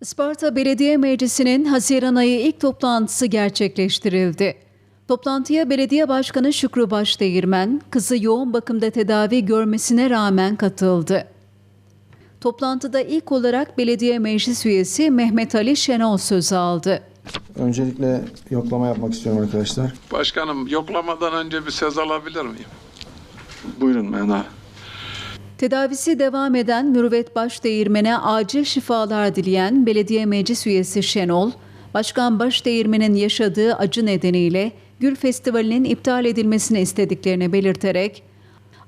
Isparta Belediye Meclisi'nin Haziran ayı ilk toplantısı gerçekleştirildi. Toplantıya Belediye Başkanı Şükrü Başdeğirmen, kızı yoğun bakımda tedavi görmesine rağmen katıldı. Toplantıda ilk olarak Belediye Meclis Üyesi Mehmet Ali Şenol söz aldı. Öncelikle yoklama yapmak istiyorum arkadaşlar. Başkanım yoklamadan önce bir söz alabilir miyim? Buyurun Mehmet. Tedavisi devam eden Mürüvvet Başdeğirmen'e acil şifalar dileyen Belediye Meclis Üyesi Şenol, Başkan Başdeğirmen'in yaşadığı acı nedeniyle Gül Festivali'nin iptal edilmesini istediklerini belirterek,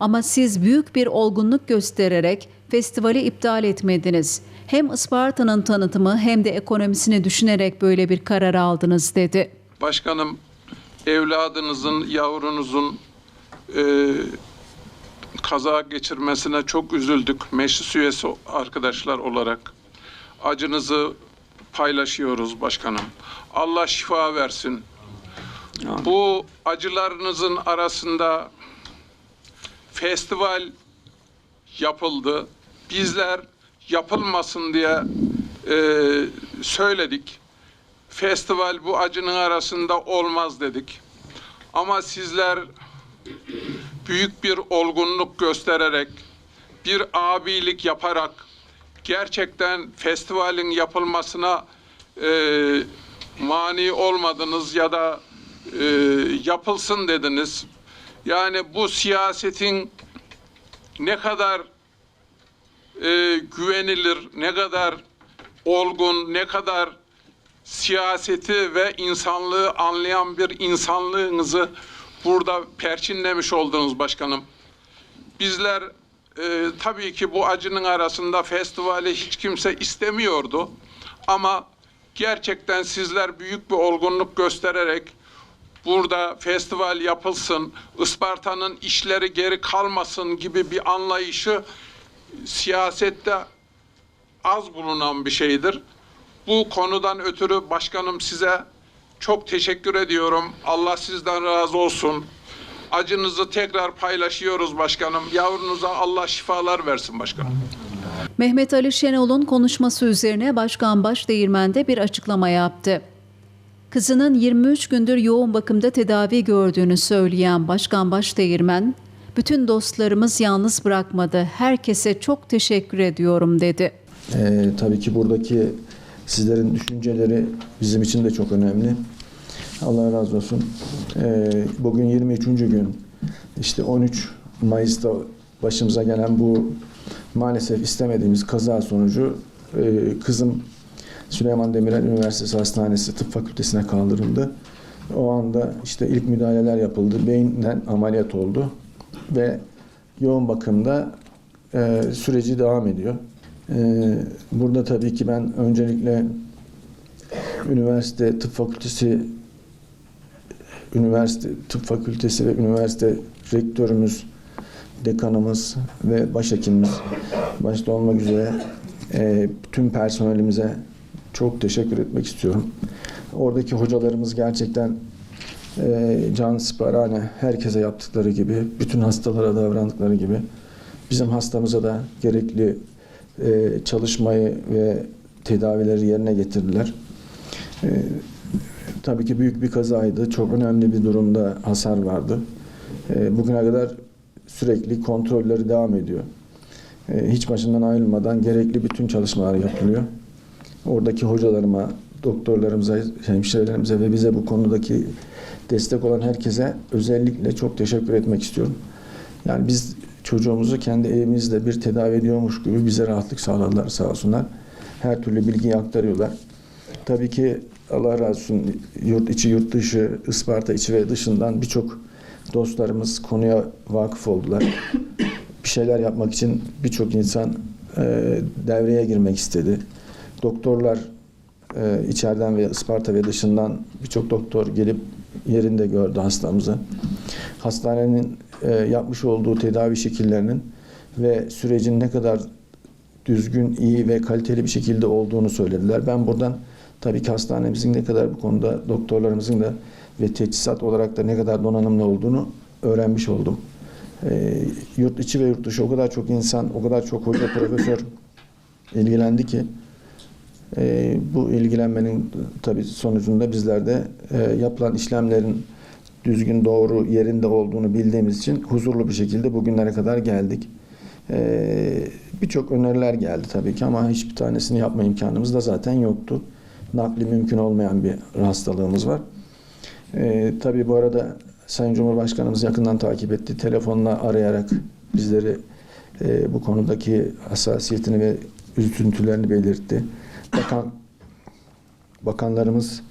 ama siz büyük bir olgunluk göstererek festivali iptal etmediniz. Hem Isparta'nın tanıtımı hem de ekonomisini düşünerek böyle bir karar aldınız dedi. Başkanım evladınızın, yavrunuzun e, kaza geçirmesine çok üzüldük. Meclis üyesi arkadaşlar olarak acınızı paylaşıyoruz başkanım. Allah şifa versin. Bu acılarınızın arasında festival yapıldı. Bizler yapılmasın diye e, söyledik. Festival bu acının arasında olmaz dedik. Ama sizler büyük bir olgunluk göstererek, bir abilik yaparak gerçekten festivalin yapılmasına e, mani olmadınız ya da e, yapılsın dediniz. Yani bu siyasetin ne kadar e, güvenilir, ne kadar olgun, ne kadar siyaseti ve insanlığı anlayan bir insanlığınızı burada perçinlemiş oldunuz başkanım. Bizler e, tabii ki bu acının arasında festivali hiç kimse istemiyordu. Ama gerçekten sizler büyük bir olgunluk göstererek burada festival yapılsın, Isparta'nın işleri geri kalmasın gibi bir anlayışı siyasette az bulunan bir şeydir. Bu konudan ötürü başkanım size çok teşekkür ediyorum. Allah sizden razı olsun. Acınızı tekrar paylaşıyoruz başkanım. Yavrunuza Allah şifalar versin başkanım. Mehmet Ali Şenol'un konuşması üzerine Başkan Başdeğirmen de bir açıklama yaptı. Kızının 23 gündür yoğun bakımda tedavi gördüğünü söyleyen Başkan Başdeğirmen, bütün dostlarımız yalnız bırakmadı. Herkese çok teşekkür ediyorum dedi. Ee, tabii ki buradaki sizlerin düşünceleri bizim için de çok önemli. Allah razı olsun. Ee, bugün 23. gün. İşte 13 Mayıs'ta başımıza gelen bu maalesef istemediğimiz kaza sonucu e, kızım Süleyman Demirel Üniversitesi Hastanesi Tıp Fakültesine kaldırıldı. O anda işte ilk müdahaleler yapıldı. Beyinden ameliyat oldu ve yoğun bakımda e, süreci devam ediyor. E, burada tabii ki ben öncelikle üniversite tıp fakültesi üniversite tıp fakültesi ve üniversite rektörümüz, dekanımız ve başhekimimiz başta olmak üzere e, tüm personelimize çok teşekkür etmek istiyorum. Oradaki hocalarımız gerçekten e, can siparhane herkese yaptıkları gibi, bütün hastalara davrandıkları gibi bizim hastamıza da gerekli e, çalışmayı ve tedavileri yerine getirdiler. E, tabii ki büyük bir kazaydı. Çok önemli bir durumda hasar vardı. E, bugüne kadar sürekli kontrolleri devam ediyor. E, hiç başından ayrılmadan gerekli bütün çalışmalar yapılıyor. Oradaki hocalarıma, doktorlarımıza, hemşirelerimize ve bize bu konudaki destek olan herkese özellikle çok teşekkür etmek istiyorum. Yani biz çocuğumuzu kendi evimizde bir tedavi ediyormuş gibi bize rahatlık sağladılar sağ olsunlar. Her türlü bilgiyi aktarıyorlar. Tabii ki Allah razı olsun yurt içi yurt dışı, Isparta içi ve dışından birçok dostlarımız konuya vakıf oldular. Bir şeyler yapmak için birçok insan e, devreye girmek istedi. Doktorlar e, içeriden ve Isparta ve dışından birçok doktor gelip yerinde gördü hastamızı. Hastanenin e, yapmış olduğu tedavi şekillerinin ve sürecin ne kadar düzgün, iyi ve kaliteli bir şekilde olduğunu söylediler. Ben buradan tabii ki hastanemizin ne kadar bu konuda doktorlarımızın da ve teçhizat olarak da ne kadar donanımlı olduğunu öğrenmiş oldum. E, yurt içi ve yurt dışı o kadar çok insan, o kadar çok hoca, profesör ilgilendi ki E, bu ilgilenmenin tabii sonucunda bizler de e, yapılan işlemlerin düzgün doğru yerinde olduğunu bildiğimiz için huzurlu bir şekilde bugünlere kadar geldik. E, Birçok öneriler geldi tabii ki ama hiçbir tanesini yapma imkanımız da zaten yoktu. Nakli mümkün olmayan bir hastalığımız var. E, tabii bu arada Sayın Cumhurbaşkanımız yakından takip etti. Telefonla arayarak bizleri e, bu konudaki hassasiyetini ve üzüntülerini belirtti. Bakan bakanlarımız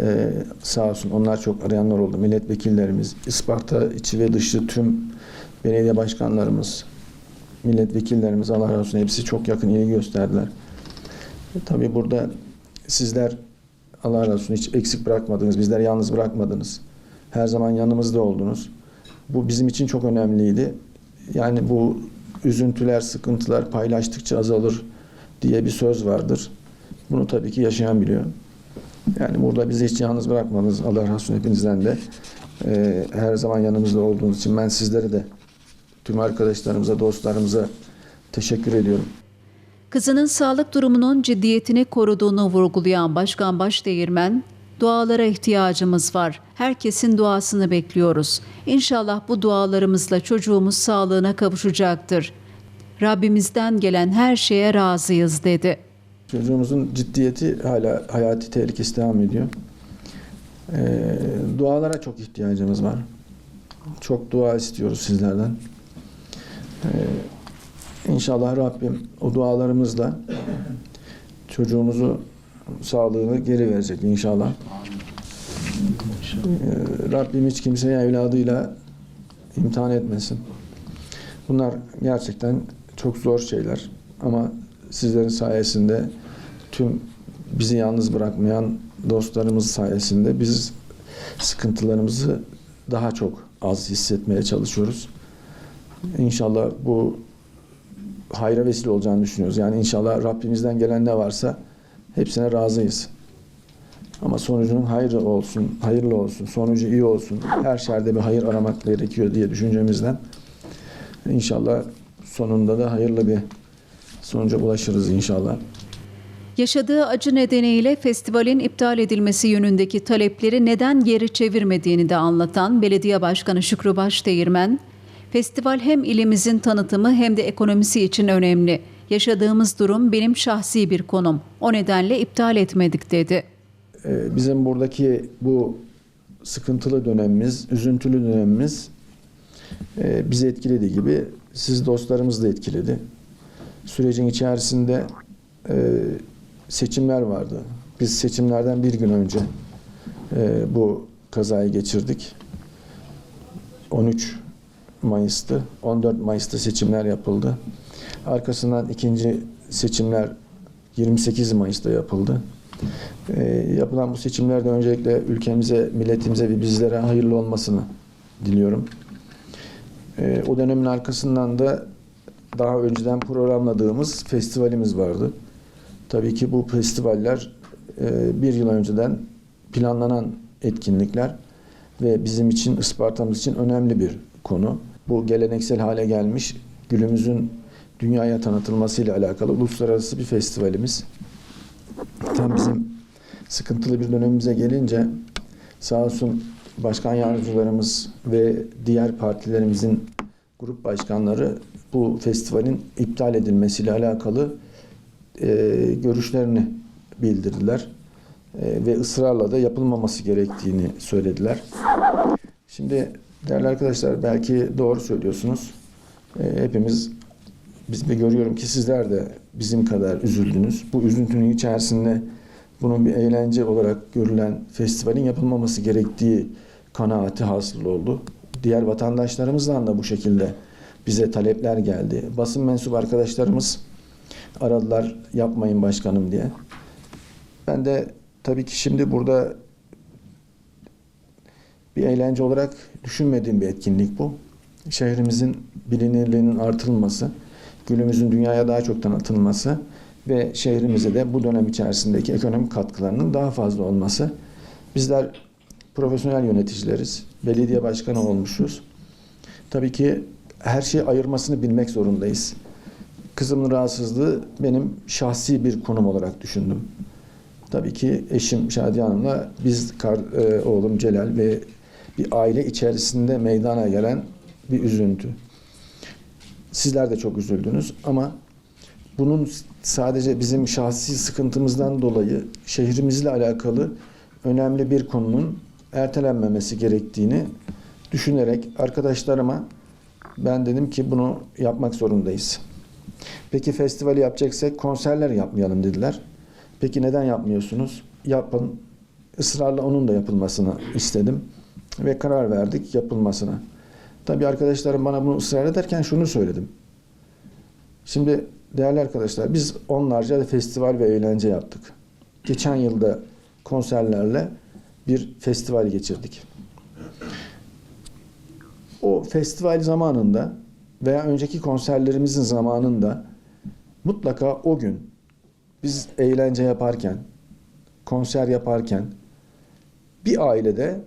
e, sağ olsun onlar çok arayanlar oldu. Milletvekillerimiz, Isparta içi ve dışı tüm belediye başkanlarımız, milletvekillerimiz Allah razı olsun hepsi çok yakın ilgi gösterdiler. E, tabii burada sizler Allah razı olsun hiç eksik bırakmadınız, bizleri yalnız bırakmadınız. Her zaman yanımızda oldunuz. Bu bizim için çok önemliydi. Yani bu üzüntüler, sıkıntılar paylaştıkça azalır diye bir söz vardır. Bunu tabii ki yaşayan biliyor. Yani burada bizi hiç yalnız bırakmadınız. Allah razı hepinizden de. Ee, her zaman yanımızda olduğunuz için ben sizlere de tüm arkadaşlarımıza, dostlarımıza teşekkür ediyorum. Kızının sağlık durumunun ciddiyetini koruduğunu vurgulayan Başkan Başdeğirmen, dualara ihtiyacımız var. Herkesin duasını bekliyoruz. İnşallah bu dualarımızla çocuğumuz sağlığına kavuşacaktır. Rabbimizden gelen her şeye razıyız dedi. Çocuğumuzun ciddiyeti hala hayati tehlikesi devam ediyor. Ee, dualara çok ihtiyacımız var. Çok dua istiyoruz sizlerden. Ee, inşallah Rabbim o dualarımızla çocuğumuzu sağlığını geri verecek inşallah. Ee, Rabbim hiç kimseye evladıyla imtihan etmesin. Bunlar gerçekten çok zor şeyler ama sizlerin sayesinde tüm bizi yalnız bırakmayan dostlarımız sayesinde biz sıkıntılarımızı daha çok az hissetmeye çalışıyoruz. İnşallah bu hayra vesile olacağını düşünüyoruz. Yani inşallah Rabbimizden gelen ne varsa hepsine razıyız. Ama sonucunun hayırlı olsun, hayırlı olsun, sonucu iyi olsun. Her şerde bir hayır aramak gerekiyor diye düşüncemizden inşallah sonunda da hayırlı bir sonuca ulaşırız inşallah. Yaşadığı acı nedeniyle festivalin iptal edilmesi yönündeki talepleri neden geri çevirmediğini de anlatan Belediye Başkanı Şükrü Başdeğirmen, festival hem ilimizin tanıtımı hem de ekonomisi için önemli. Yaşadığımız durum benim şahsi bir konum. O nedenle iptal etmedik dedi. Ee, Bizim buradaki bu sıkıntılı dönemimiz, üzüntülü dönemimiz e, bizi etkilediği gibi siz dostlarımız da etkiledi. Sürecin içerisinde e, seçimler vardı. Biz seçimlerden bir gün önce e, bu kazayı geçirdik. 13 Mayıs'tı. 14 Mayıs'ta seçimler yapıldı. Arkasından ikinci seçimler 28 Mayıs'ta yapıldı. E, yapılan bu seçimlerde öncelikle ülkemize, milletimize ve bizlere hayırlı olmasını diliyorum. E, o dönemin arkasından da daha önceden programladığımız festivalimiz vardı. Tabii ki bu festivaller e, bir yıl önceden planlanan etkinlikler ve bizim için, Isparta'mız için önemli bir konu. Bu geleneksel hale gelmiş gülümüzün dünyaya tanıtılmasıyla alakalı uluslararası bir festivalimiz. Tam bizim sıkıntılı bir dönemimize gelince sağ olsun başkan yardımcılarımız ve diğer partilerimizin grup başkanları bu festivalin iptal edilmesiyle alakalı e, görüşlerini bildirdiler. E, ve ısrarla da yapılmaması gerektiğini söylediler. Şimdi değerli arkadaşlar belki doğru söylüyorsunuz. E, hepimiz biz de görüyorum ki sizler de bizim kadar üzüldünüz. Bu üzüntünün içerisinde bunun bir eğlence olarak görülen festivalin yapılmaması gerektiği kanaati hasıl oldu. Diğer vatandaşlarımızdan da bu şekilde bize talepler geldi. Basın mensup arkadaşlarımız aradılar yapmayın başkanım diye. Ben de tabii ki şimdi burada bir eğlence olarak düşünmediğim bir etkinlik bu. Şehrimizin bilinirliğinin artırılması, gülümüzün dünyaya daha çok tanıtılması ve şehrimize de bu dönem içerisindeki ekonomik katkılarının daha fazla olması. Bizler profesyonel yöneticileriz. Belediye başkanı olmuşuz. Tabii ki her şeyi ayırmasını bilmek zorundayız. Kızımın rahatsızlığı benim şahsi bir konum olarak düşündüm. Tabii ki eşim Şadiye Hanım'la biz kar, e, oğlum Celal ve bir aile içerisinde meydana gelen bir üzüntü. Sizler de çok üzüldünüz ama bunun sadece bizim şahsi sıkıntımızdan dolayı şehrimizle alakalı önemli bir konunun ertelenmemesi gerektiğini düşünerek arkadaşlarıma ben dedim ki bunu yapmak zorundayız. Peki festivali yapacaksak konserler yapmayalım dediler. Peki neden yapmıyorsunuz? Yapın. Israrla onun da yapılmasını istedim ve karar verdik yapılmasına. Tabii arkadaşlarım bana bunu ısrar ederken şunu söyledim. Şimdi değerli arkadaşlar biz onlarca festival ve eğlence yaptık. Geçen yılda konserlerle bir festival geçirdik. O festival zamanında veya önceki konserlerimizin zamanında mutlaka o gün biz eğlence yaparken, konser yaparken bir ailede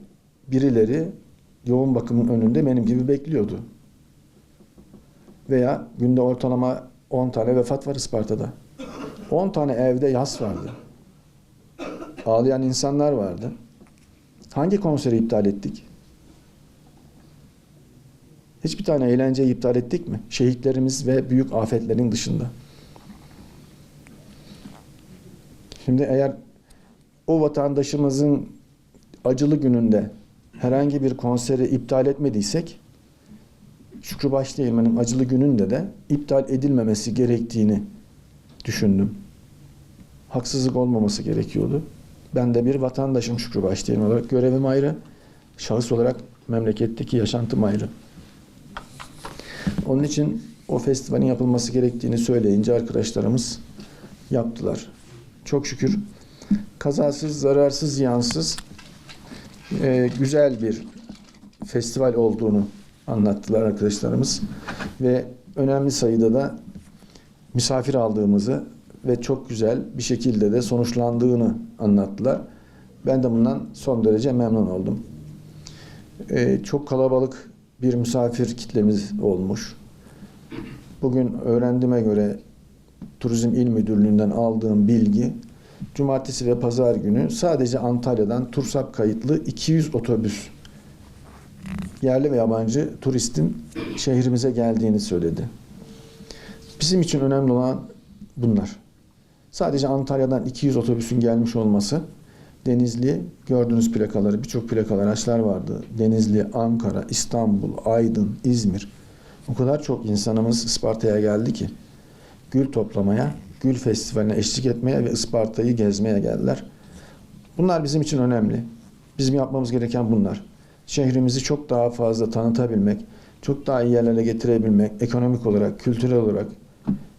birileri yoğun bakımın önünde benim gibi bekliyordu. Veya günde ortalama 10 tane vefat var Isparta'da. 10 tane evde yas vardı. Ağlayan insanlar vardı. Hangi konseri iptal ettik? Hiçbir tane eğlenceyi iptal ettik mi? Şehitlerimiz ve büyük afetlerin dışında. Şimdi eğer o vatandaşımızın acılı gününde herhangi bir konseri iptal etmediysek Şükrü Başdeğirmen'in acılı gününde de iptal edilmemesi gerektiğini düşündüm. Haksızlık olmaması gerekiyordu. Ben de bir vatandaşım Şükrü Başdeğirmen olarak görevim ayrı, şahıs olarak memleketteki yaşantım ayrı. Onun için o festivalin yapılması gerektiğini söyleyince arkadaşlarımız yaptılar. Çok şükür kazasız, zararsız, yansız e, güzel bir festival olduğunu anlattılar arkadaşlarımız ve önemli sayıda da misafir aldığımızı ve çok güzel bir şekilde de sonuçlandığını anlattılar. Ben de bundan son derece memnun oldum. E, çok kalabalık bir misafir kitlemiz olmuş. Bugün öğrendiğime göre Turizm İl Müdürlüğü'nden aldığım bilgi cumartesi ve pazar günü sadece Antalya'dan TURSAP kayıtlı 200 otobüs yerli ve yabancı turistin şehrimize geldiğini söyledi. Bizim için önemli olan bunlar. Sadece Antalya'dan 200 otobüsün gelmiş olması Denizli gördüğünüz plakaları birçok plakalı araçlar vardı. Denizli, Ankara, İstanbul, Aydın, İzmir. O kadar çok insanımız Isparta'ya geldi ki gül toplamaya, gül festivaline eşlik etmeye ve Isparta'yı gezmeye geldiler. Bunlar bizim için önemli. Bizim yapmamız gereken bunlar. Şehrimizi çok daha fazla tanıtabilmek, çok daha iyi yerlere getirebilmek, ekonomik olarak, kültürel olarak,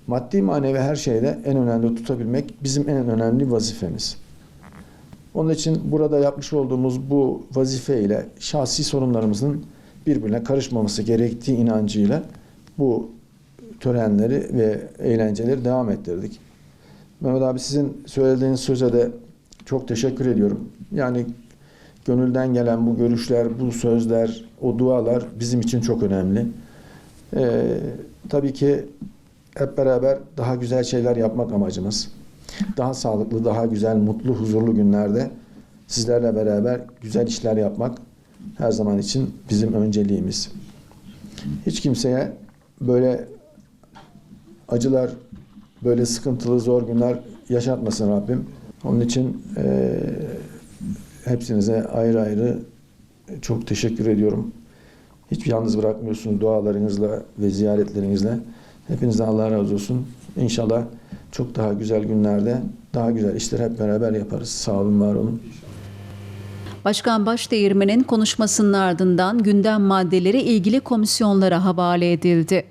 maddi manevi her şeyde en önemli tutabilmek bizim en önemli vazifemiz. Onun için burada yapmış olduğumuz bu vazife ile şahsi sorunlarımızın birbirine karışmaması gerektiği inancıyla bu törenleri ve eğlenceleri devam ettirdik. Mehmet abi sizin söylediğiniz söze de çok teşekkür ediyorum. Yani gönülden gelen bu görüşler, bu sözler, o dualar bizim için çok önemli. Ee, tabii ki hep beraber daha güzel şeyler yapmak amacımız. Daha sağlıklı, daha güzel, mutlu, huzurlu günlerde sizlerle beraber güzel işler yapmak her zaman için bizim önceliğimiz. Hiç kimseye böyle acılar, böyle sıkıntılı, zor günler yaşatmasın Rabbim. Onun için e, hepsinize ayrı ayrı çok teşekkür ediyorum. Hiç yalnız bırakmıyorsunuz dualarınızla ve ziyaretlerinizle. Hepinizden Allah razı olsun. İnşallah çok daha güzel günlerde daha güzel işler hep beraber yaparız. Sağ olun, var olun. Başkan Başdeğirmen'in konuşmasının ardından gündem maddeleri ilgili komisyonlara havale edildi.